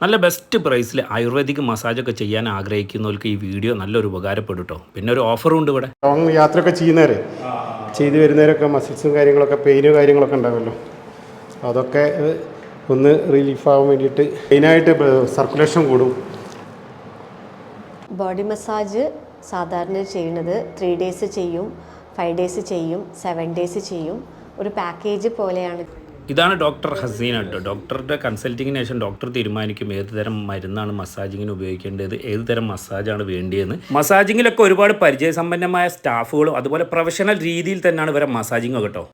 നല്ല ബെസ്റ്റ് പ്രൈസിൽ ആയുർവേദിക് മസാജൊക്കെ ചെയ്യാൻ ആഗ്രഹിക്കുന്നവർക്ക് ഈ വീഡിയോ നല്ലൊരു ഉപകാരപ്പെടും കേട്ടോ പിന്നെ ഒരു ഓഫറും ഉണ്ട് ഇവിടെ. ലോങ് യാത്രയൊക്കെ ചെയ്യുന്നവർ ചെയ്തു വരുന്നവരൊക്കെ മസിൽസും കാര്യങ്ങളൊക്കെ പെയിനും കാര്യങ്ങളൊക്കെ ഉണ്ടാവുമല്ലോ അതൊക്കെ ഒന്ന് റിലീഫ് ആവാൻ വേണ്ടിയിട്ട് മെയിനായിട്ട് സർക്കുലേഷൻ കൂടും. ബോഡി മസാജ് സാധാരണ ചെയ്യുന്നത് ത്രീ ഡേയ്സ് ചെയ്യും ഫൈവ് ഡേയ്സ് ചെയ്യും സെവൻ ഡേയ്സ് ചെയ്യും. ഒരു പാക്കേജ് പോലെയാണ്. ഇതാണ് ഡോക്ടർ ഹസീന കേട്ടോ. ഡോക്ടറുടെ കൺസൾട്ടിങ്ങിന് ശേഷം ഡോക്ടർ തീരുമാനിക്കും ഏത് തരം മരുന്നാണ് മസാജിങ്ങിന് ഉപയോഗിക്കേണ്ടത് ഏത് തരം മസാജാണ് വേണ്ടിയെന്ന്. മസാജിങ്ങിലൊക്കെ ഒരുപാട് പരിചയസമ്പന്നമായ സ്റ്റാഫുകളും അതുപോലെ പ്രൊഫഷണൽ രീതിയിൽ തന്നെയാണ് ഇവരെ മസാജിങ് കേട്ടോ.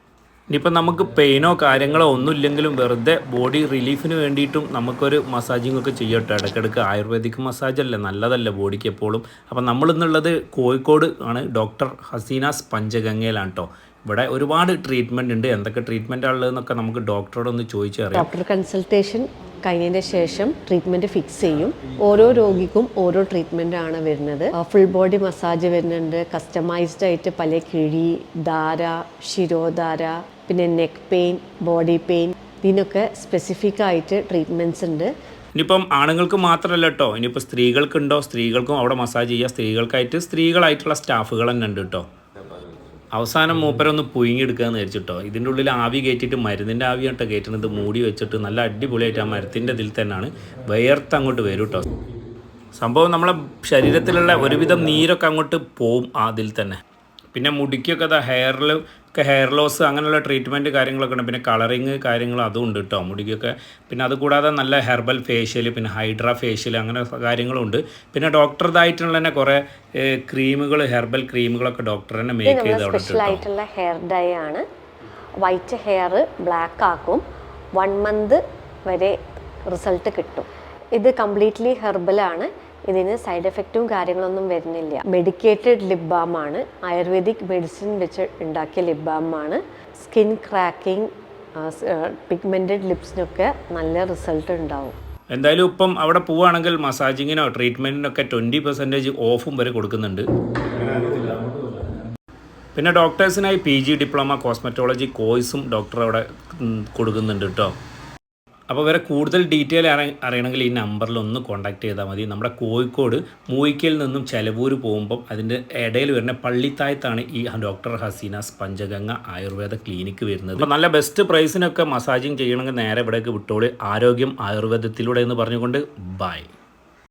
ഇനിയിപ്പോൾ നമുക്ക് പെയിനോ കാര്യങ്ങളോ ഒന്നുമില്ലെങ്കിലും വെറുതെ ബോഡി റിലീഫിന് വേണ്ടിയിട്ടും നമുക്കൊരു മസാജിങ് ഒക്കെ ചെയ്യട്ടെ. ഇടയ്ക്കിടയ്ക്ക് ആയുർവേദിക് മസാജ് അല്ലേ? നല്ലതല്ലേ ബോഡിക്ക് എപ്പോഴും. അപ്പം നമ്മളിന്നുള്ളത് കോഴിക്കോട് ആണ്. ഡോക്ടർ ഹസീനാസ് പഞ്ചഗംഗയിലാണ് കേട്ടോ ഇവിടെ ഒരുപാട് ട്രീറ്റ്മെന്റ് ഉണ്ട്. എന്തൊക്കെ ട്രീറ്റ്മെന്റ് ഉള്ളതെന്നൊക്കെ നമുക്ക് ഡോക്ടറോട് ഒന്ന് ചോദിച്ചറിയാം ഡോക്ടർ കൺസൾട്ടേഷൻ കഴിഞ്ഞതിന്റെ ശേഷം ട്രീറ്റ്മെന്റ് ഫിക്സ് ചെയ്യും. ഓരോ രോഗിക്കും ഓരോ ട്രീറ്റ്മെന്റ് ആണ് വരുന്നത്. ഫുൾ ബോഡി മസാജ് വരുന്നുണ്ട്. കസ്റ്റമൈസ്ഡ് ആയിട്ട് പല കിഴി ധാര ശിരോധാര പിന്നെ നെക്ക് പെയിൻ ബോഡി പെയിൻ ഇതിനൊക്കെ സ്പെസിഫിക് ആയിട്ട് ട്രീറ്റ്മെന്റ്സ് ഉണ്ട്. ഇനിയിപ്പം ആണുങ്ങൾക്ക് മാത്രമല്ല കേട്ടോ ഇനിയിപ്പോൾ സ്ത്രീകൾക്കുണ്ടോ? സ്ത്രീകൾക്കും അവിടെ മസാജ് ചെയ്യുക സ്ത്രീകൾക്കായിട്ട് സ്ത്രീകളായിട്ടുള്ള സ്റ്റാഫുകൾ തന്നെ ഉണ്ട് കേട്ടോ അവസാനം മൂപ്പരൊന്ന് പുഴുങ്ങിയെടുക്കാന്ന് വിചാരിച്ചിട്ടോ ഇതിന്റെ ഉള്ളിൽ ആവി കയറ്റിയിട്ട് മരുന്നിന്റെ ആവി കേട്ടോ കയറ്റുന്നത്. മൂടി വെച്ചിട്ട് നല്ല അടിപൊളിയായിട്ട് ആ മരത്തിന്റെ ഇതിൽ തന്നെയാണ് വിയർത്ത് അങ്ങോട്ട് വരും കേട്ടോ സംഭവം നമ്മളെ ശരീരത്തിലുള്ള ഒരുവിധം നീരൊക്കെ അങ്ങോട്ട് പോവും അതിൽ തന്നെ. പിന്നെ മുടിക്കൊക്കെ അതാ ഹെയറിൽ ഒക്കെ ഹെയർ ലോസ് അങ്ങനെയുള്ള ട്രീറ്റ്മെന്റ് കാര്യങ്ങളൊക്കെ ഉണ്ട്. പിന്നെ കളറിങ് കാര്യങ്ങൾ അതും ഉണ്ട് കേട്ടോ മുടിക്കൊക്കെ. പിന്നെ അതുകൂടാതെ നല്ല ഹെർബൽ ഫേഷ്യൽ പിന്നെ ഹൈഡ്ര ഫേഷ്യൽ അങ്ങനെ കാര്യങ്ങളുണ്ട് പിന്നെ ഡോക്ടറുടേതായിട്ടുള്ള തന്നെ കുറേ ക്രീമുകൾ ഹെർബൽ ക്രീമുകളൊക്കെ ഡോക്ടർ തന്നെ മേക്ക് ചെയ്ത് സ്പെഷ്യലായിട്ടുള്ള ഹെയർ ഡൈ ആണ്. വൈറ്റ് ഹെയർ ബ്ലാക്ക് ആക്കും. വൺ മന്ത് വരെ റിസൾട്ട് കിട്ടും. ഇത് കംപ്ലീറ്റ്ലി ഹെർബലാണ്. ഇതിന് സൈഡ് എഫക്റ്റും കാര്യങ്ങളൊന്നും വരുന്നില്ല. മെഡിക്കേറ്റഡ് ലിപ് ബാം ആണ്. ആയുർവേദിക് മെഡിസിൻ വെച്ച് ഉണ്ടാക്കിയ ലിപ് ആണ്. സ്കിൻ ക്രാക്കിംഗ് പിഗ്മെന്റഡ് ലിപ്സിനൊക്കെ നല്ല റിസൾട്ട് ഉണ്ടാവും. എന്തായാലും ഇപ്പം അവിടെ പോവുകയാണെങ്കിൽ മസാജിങ്ങിനോ ട്രീറ്റ്മെന്റിനൊക്കെ ട്വന്റി പെർസെന്റേജ് ഓഫും വരെ കൊടുക്കുന്നുണ്ട്. പിന്നെ ഡോക്ടേഴ്സിനായി പി ജി ഡിപ്ലോമ കോസ്മെറ്റോളജി കോഴ്സും ഡോക്ടർ അവിടെ കൊടുക്കുന്നുണ്ട് കേട്ടോ അപ്പോൾ വേറെ കൂടുതൽ ഡീറ്റെയിൽ അറിയണമെങ്കിൽ ഈ നമ്പറിൽ ഒന്ന് കോൺടാക്ട് ചെയ്താൽ മതി. നമ്മുടെ കോഴിക്കോട് മൂയിക്കയിൽ നിന്നും ചെലവൂര് പോകുമ്പം അതിന്റെ ഇടയിൽ വരുന്ന പള്ളിത്തായത്താണ് ഈ ഡോക്ടർ ഹസീനാസ് പഞ്ചഗംഗ ആയുർവേദ ക്ലിനിക്ക് വരുന്നത്. അപ്പോൾ നല്ല ബെസ്റ്റ് പ്രൈസിനൊക്കെ മസാജിങ് ചെയ്യണമെങ്കിൽ നേരെ ഇവിടേക്ക് വിട്ടോളി. ആരോഗ്യം ആയുർവേദത്തിലൂടെ എന്ന് പറഞ്ഞുകൊണ്ട് ബൈ